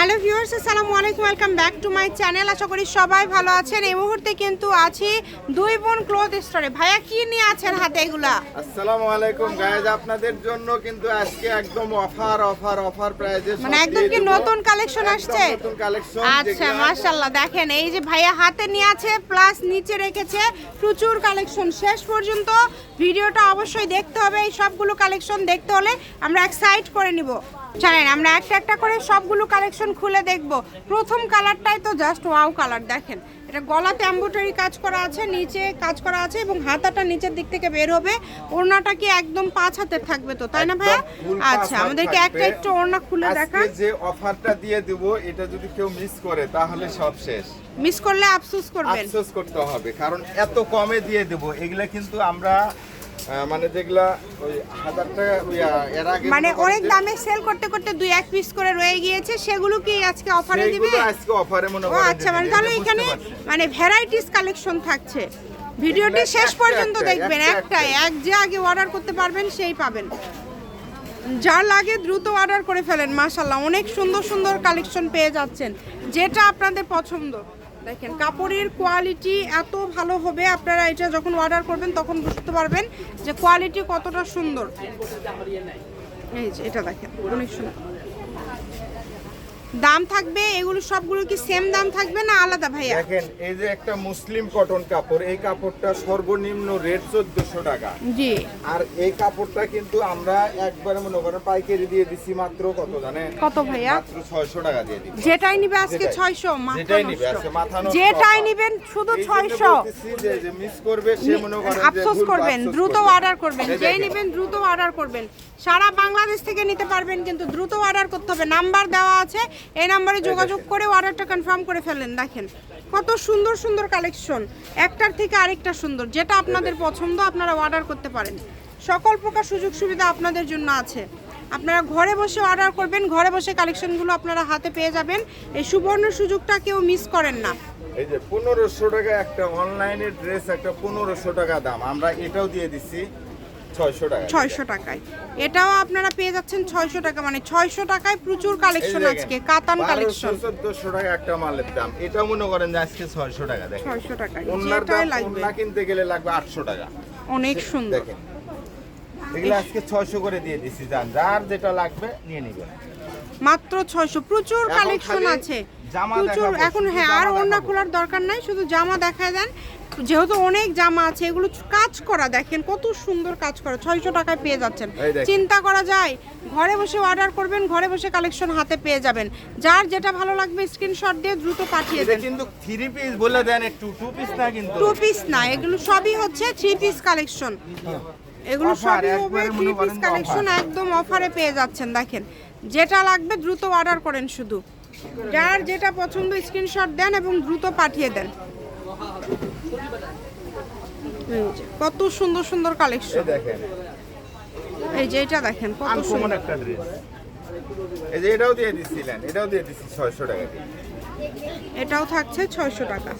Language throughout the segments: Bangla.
হ্যালো ভিউয়ার্স আসসালামু আলাইকুম welcome back to my channel. আশা করি সবাই ভালো আছেন। এই মুহূর্তে কিন্তু আছি দুই বোন ক্লোথ স্টোরে ভাইয়া কি নিয়ে আছেন হাতে এগুলা? আসসালামু আলাইকুম গাইজ আপনাদের জন্য কিন্তু আজকে একদম অফার অফার অফার প্রাইজে মানে একদম কি নতুন কালেকশন আসছে? নতুন কালেকশন আচ্ছা মাশাল্লাহ দেখেন এই যে ভাইয়া হাতে নিয়ে আছে প্লাস নিচে রেখেছে প্রচুর কালেকশন শেষ পর্যন্ত ভিডিওটা অবশ্যই দেখতে হবে। এই সবগুলো কালেকশন দেখতে হলে আমরা এক সাইড করে নিব। জানেন আমরা একটা একটা করে সবগুলো কালেকশন খুলে দেখব। প্রথম কালারটাই তো জাস্ট ওয়াও কালার দেখেন। এটা গলাতে এম্ব্রয়ডারি কাজ করা আছে নিচে কাজ করা আছে এবং হাতাটা নিচের দিক থেকে বের হবে। ওড়নাটা কি একদম পাঁচ হাতের থাকবে তো তাই না ভাইয়া? আচ্ছা আমাদেরকে একটা একটু ওড়না খুলে আজকে যে অফারটা দিয়ে দেব এটা যদি কেউ মিস করে তাহলে সব শেষ। মিস করলে আফসোস করবেন। আফসোস করতে হবে কারণ এত কমে দিয়ে দেব এগুলা কিন্তু আমরা মানে যেগুলা ওই হাজার টাকা এর আগে মানে অনেক দামে সেল করতে করতে দুই এক পিস করে রয়ে গিয়েছে সেগুলো কি আজকে অফারে দিবে? আজকে অফারে মনে ও আচ্ছা মানে তাহলে এখানে মানে ভ্যারাইটিস কালেকশন থাকছে। ভিডিওটি শেষ পর্যন্ত দেখবেন একটাই এক যে আগে অর্ডার করতে পারবেন সেই পাবেন। যার লাগে দ্রুত অর্ডার করে ফেলেন মাশাল্লাহ অনেক সুন্দর সুন্দর কালেকশন পেয়ে যাচ্ছেন যেটা আপনাদের পছন্দ। দেখেন, কাপড়ের কোয়ালিটি এত ভালো হবে, আপনারা এটা যখন অর্ডার করবেন তখন বুঝতে পারবেন যে কোয়ালিটি কতটা সুন্দর। এই যে, এটা দেখেন, অনেক সুন্দর। দাম থাকবে এগুলো সবগুলো কি সেম দাম থাকবে না আলাদা ভাইয়া? দেখেন এই যে একটা মুসলিম কটন কাপড় এই কাপড়টা সর্বনিম্ন রেট চোদ্দশো টাকা। জি। আর এই কাপড়টা কিন্তু আমরা একবারে মনে করেন পাইকারি দিয়ে দিছি মাত্র কত জানেন? কত ভাইয়া? মাত্র ছয়শো টাকা দিয়ে দিচ্ছি যেটাই নিবে আজকে যেটাই। ছয়শো মাথা যেটাই নিবে আজকে মাথা নষ্ট। যেটাই নিবেন শুধু এই জন্য ছয়শো। বলতেছি যে যে মিস করবে সে মনে করেন আফসোস করবেন দ্রুত অর্ডার করবেন যেই নেবেন দ্রুত অর্ডার করবেন। সারা বাংলাদেশ থেকে পারবেন কিন্তু দ্রুত অর্ডার করতে হবে। নাম্বার দেওয়া আছে এই নাম্বারে যোগাযোগ করে অর্ডারটা কনফার্ম করে ফেলেন দেখেন কত সুন্দর সুন্দর কালেকশন একটার থেকে আরেকটা সুন্দর যেটা আপনাদের পছন্দ আপনারা অর্ডার করতে পারেন। সকল প্রকার সুযোগ সুবিধা আপনাদের জন্য আছে। আপনারা ঘরে বসে অর্ডার করবেন ঘরে বসে কালেকশনগুলো আপনারা হাতে পেয়ে যাবেন। এই সুবর্ণ সুযোগটা কেউ মিস করেন না। এই যে পনেরোশো টাকা একটা অনলাইনে ড্রেস একটা পনেরোশো টাকা দাম। আমরা এটাও দিয়ে দিচ্ছি। ছয়শো টাকায়। এটাও আপনারা পেয়ে যাচ্ছেন ছয়শো টাকা মানে ছয়শো টাকায় প্রচুর কালেকশন আজকে কাতান কালেকশন চোদ্দশো টাকা একটা মালের দাম। এটা মনে করেন যে আজকে ছয়শো টাকা ছয়শো ওনার যেটাই লাগবে। কিনতে গেলে লাগবে আটশো টাকা। অনেক সুন্দর। দেখেন। এগুলো আজকে ছয়শো করে দিয়ে দিছি যান। যার যেটা লাগবে নিয়ে নিবেন। মাত্র ছয়শো। প্রচুর কালেকশন আছে। জামা প্রচুর এখন হ্যাঁ আর দেখাবো। খোলার দরকার নাই শুধু জামা দেখায় দেন। যেহেতু অনেক জামা আছে এগুলো কাজ করা দেখেন কত সুন্দর কাজ করা ছয়শো টাকায় পেয়ে যাচ্ছেন। চিন্তা করা যায় ঘরে বসে অর্ডার করবেন ঘরে বসে কালেকশন হাতে পেয়ে যাবেন। যার যেটা ভালো লাগবে স্ক্রিনশট দিয়ে দ্রুত পাঠিয়ে দেন। কিন্তু থ্রি পিস বলে দেন একটু টু পিস না কিন্তু। টু পিস না এগুলো সবই হচ্ছে থ্রি পিস কালেকশন এগুলো সবই হবে থ্রি পিস কালেকশন একদম অফারে পেয়ে যাচ্ছেন দেখেন। যেটা লাগবে দ্রুত অর্ডার করেন শুধু। যার যেটা পছন্দ স্ক্রিনশট দেন এবং দ্রুত পাঠিয়ে দেন। কত সুন্দর সুন্দর কালেকশন। দেখেন। এই যে এটা দেখেন কত সুন্দর। একটা ড্রেস। এই যে এটাও দিয়ে দিছিলেন এটাও দিয়ে দিচ্ছি ছয়শো টাকা দিয়ে। এটাও থাকছে ছয়শো টাকা।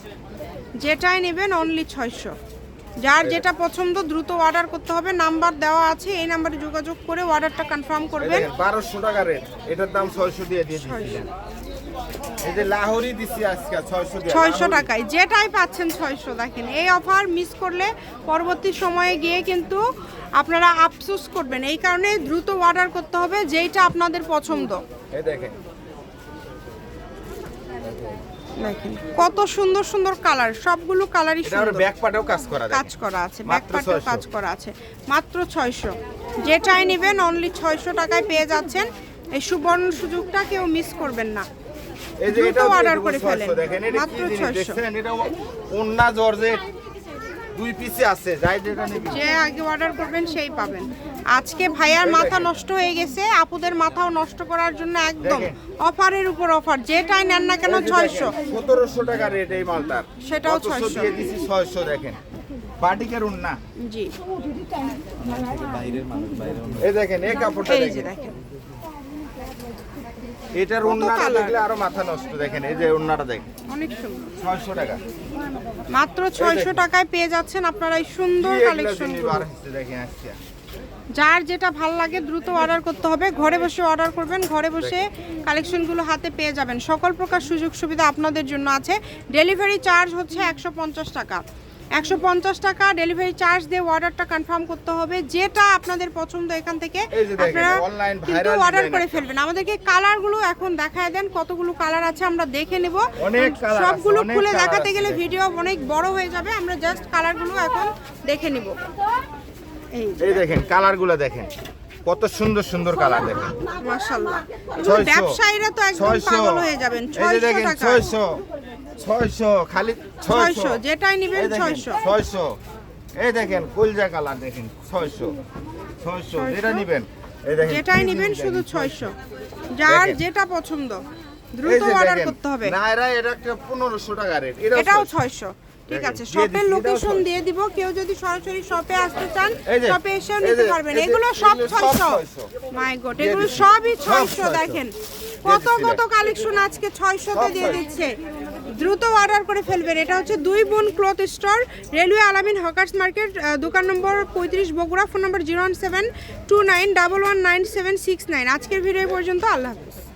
যেটাই নেবেন অনলি ছয়শো। যার যেটা পছন্দ দ্রুত অর্ডার করতে হবে। নাম্বার দেওয়া আছে এই নাম্বারে যোগাযোগ করে অর্ডারটা কনফার্ম করবেন। দেখেন বারোশো টাকা রেট এটার দাম ছয়শো দিয়ে দিয়ে দিচ্ছিলেন ছয়শো। টাকায়। যেটাই পাচ্ছেন ছয়শো দেখেন। এই অফার মিস করলে পরবর্তী সময়ে গিয়ে কিন্তু আপনারা আফসোস করবেন। এই কারণে দ্রুত অর্ডার করতে হবে যেইটা আপনাদের পছন্দ। দেখেন। দেখেন কত সুন্দর সুন্দর কালার সবগুলো কালারই সুন্দর। ব্যাক পাটেও কাজ করা কাজ করা আছে। 600 কাজ করা আছে। মাত্র ছয়শো। যেটাই নেবেন অনলি ছয়শো টাকায় পেয়ে যাচ্ছেন। এই সুবর্ণ সুযোগটা কেউ মিস করবেন না। এই যে order দিয়ে করে ফেলেন। দেখেন এটা কি জিনিস? দেখছেন এটা ওন্না জর্জেট দুই পিসে আছে যাই যেটা নিবি যে আগে অর্ডার করবেন সেই পাবেন। আজকে ভাইয়ার মাথা নষ্ট হয়ে গেছে আপুদের মাথাও নষ্ট করার জন্য একদম অফারের উপর অফার যেটাই নেন না কেন ছয়শো। সতেরোশো টাকা রেট এই মালটার। সেটাও অথচ 600 দিয়ে দিছি ছয়শো দেখেন। বাটিকের উন্না জি। এই দেখেন এই কাপড়টা এই দেখেন। দেখেন। এটার কত উন্নাটা দেখলে আরও মাথা নষ্ট দেখেন এই যে উন্নাটা দেখেন। অনেক সুন্দর। ছয়শো টাকা। মাত্র ছয়শো টাকায় পেয়ে যাচ্ছেন আপনারা এই সুন্দর কালেকশন দেখেন আজকে যার যেটা ভালো লাগে দ্রুত অর্ডার করতে হবে। ঘরে বসে অর্ডার করবেন ঘরে বসে কালেকশনগুলো হাতে পেয়ে যাবেন। সকল প্রকার সুযোগ সুবিধা আপনাদের জন্য আছে। ডেলিভারি চার্জ হচ্ছে একশো পঞ্চাশ টাকা। একশো পঞ্চাশ টাকা ডেলিভারি চার্জ দিয়ে অর্ডারটা কনফার্ম করতে হবে যেটা আপনাদের পছন্দ এখান থেকে। আপনারা কিন্তু অর্ডার করে ফেলবেন। আমাদেরকে কালারগুলো এখন দেখায় দেন কতগুলো কালার আছে আমরা দেখে নেব। সবগুলো খুলে দেখাতে গেলে ভিডিও অনেক বড় হয়ে যাবে আমরা জাস্ট কালারগুলো এখন দেখে নিব। এই দেখেন কালারগুলো দেখেন। কত সুন্দর সুন্দর কালার দেখেন মাশাআল্লাহ। ব্যবসায়ীরা তো একদম। পাগল হয়ে যাবেন। এই যে 600 টাকা। ছয়শো ছয়শো খালি ছয়শো। 600 যেটাই নেবেন এই দেখেন, 600 ছয়শো। এই দেখেন কলজা কালার দেখেন ছয়শো। ছয়শো যেটা নিবেন এই দেখেন যেটাই নেবেন শুধু দেখেন, 600 যার যেটা পছন্দ দ্রুত অর্ডার করতে হবে। নায়রা এটা একটা পনেরোশো টাকা রেট এটাও 600 ঠিক আছে শপের লোকেশন দিয়ে দিব কেউ যদি সরাসরি শপে আসতে চান শপে এসেও নিতে পারবেন। এগুলো সব এগুলো সব 600 600 মাই গড এগুলো সবই সব 600 600 দেখেন। কত কত কালেকশন আজকে 600 তে দিয়ে দিচ্ছে। দ্রুত অর্ডার করে ফেলবেন। এটা হচ্ছে দুই বোন cloth store railway Alamin hawkers market দোকান নম্বর পঁয়ত্রিশ Bogura phone number zero one seven two nine double one nine seven six nine আজকের ভিডিও পর্যন্ত আল্লাহ হাফিজ।